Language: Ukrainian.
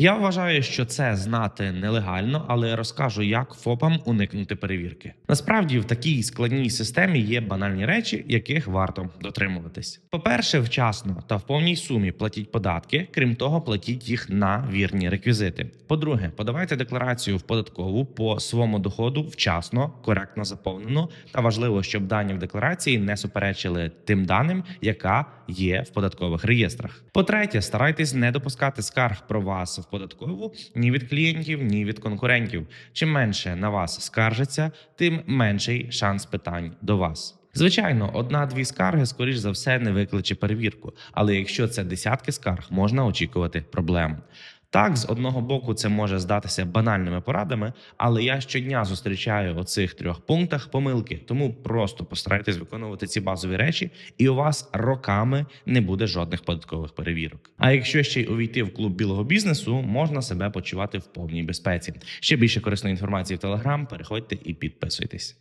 Я вважаю, що це знати нелегально, але розкажу, як ФОПам уникнути перевірки. Насправді, в такій складній системі є банальні речі, яких варто дотримуватись. По-перше, вчасно та в повній сумі платіть податки, крім того, платіть їх на вірні реквізити. По-друге, подавайте декларацію в податкову по своєму доходу вчасно, коректно заповнено, та важливо, щоб дані в декларації не суперечили тим даним, яка є в податкових реєстрах. По-третє, старайтесь не допускати скарг про вас податкову ні від клієнтів, ні від конкурентів. Чим менше на вас скаржаться, тим менший шанс питань до вас. Звичайно, одна-дві скарги, скоріш за все, не викличе перевірку, але якщо це десятки скарг, можна очікувати проблем. Так, з одного боку, це може здатися банальними порадами, але я щодня зустрічаю у цих трьох пунктах помилки. Тому просто постарайтесь виконувати ці базові речі, і у вас роками не буде жодних податкових перевірок. А якщо ще й увійти в клуб білого бізнесу, можна себе почувати в повній безпеці. Ще більше корисної інформації в Телеграм. Переходьте і підписуйтесь.